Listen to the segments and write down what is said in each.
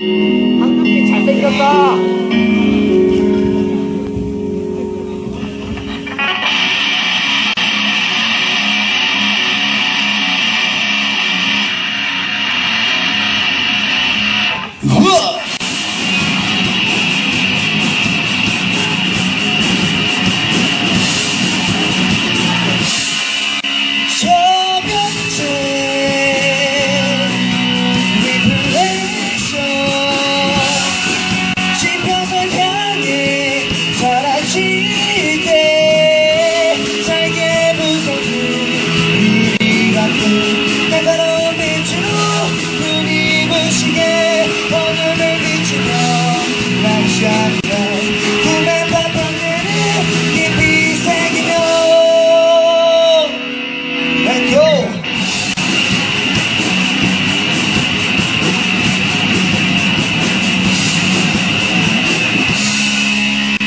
황금빛 잘생겼다. 부시게 어둠을 비추며 낭시하며 꿈의 파편들을 깊이 새기며 Let go!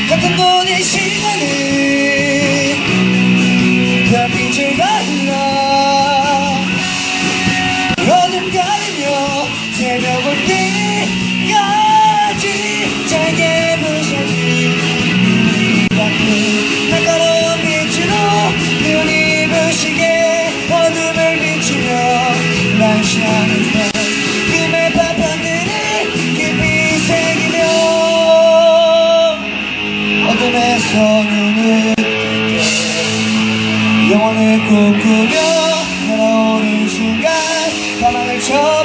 같은 분의 시간은 별빛을 갈라 어둠 가리며 새벽을 빛까지 잘게 부서진 밖은 날카로운 빛으로 눈이 부시게 어둠을 비추며 날씨하는 밤 금의 밤하늘이 깊이 새기며 어둠에서 눈을 영원을 꿈꾸며 날아오는 순간 사망을 쳐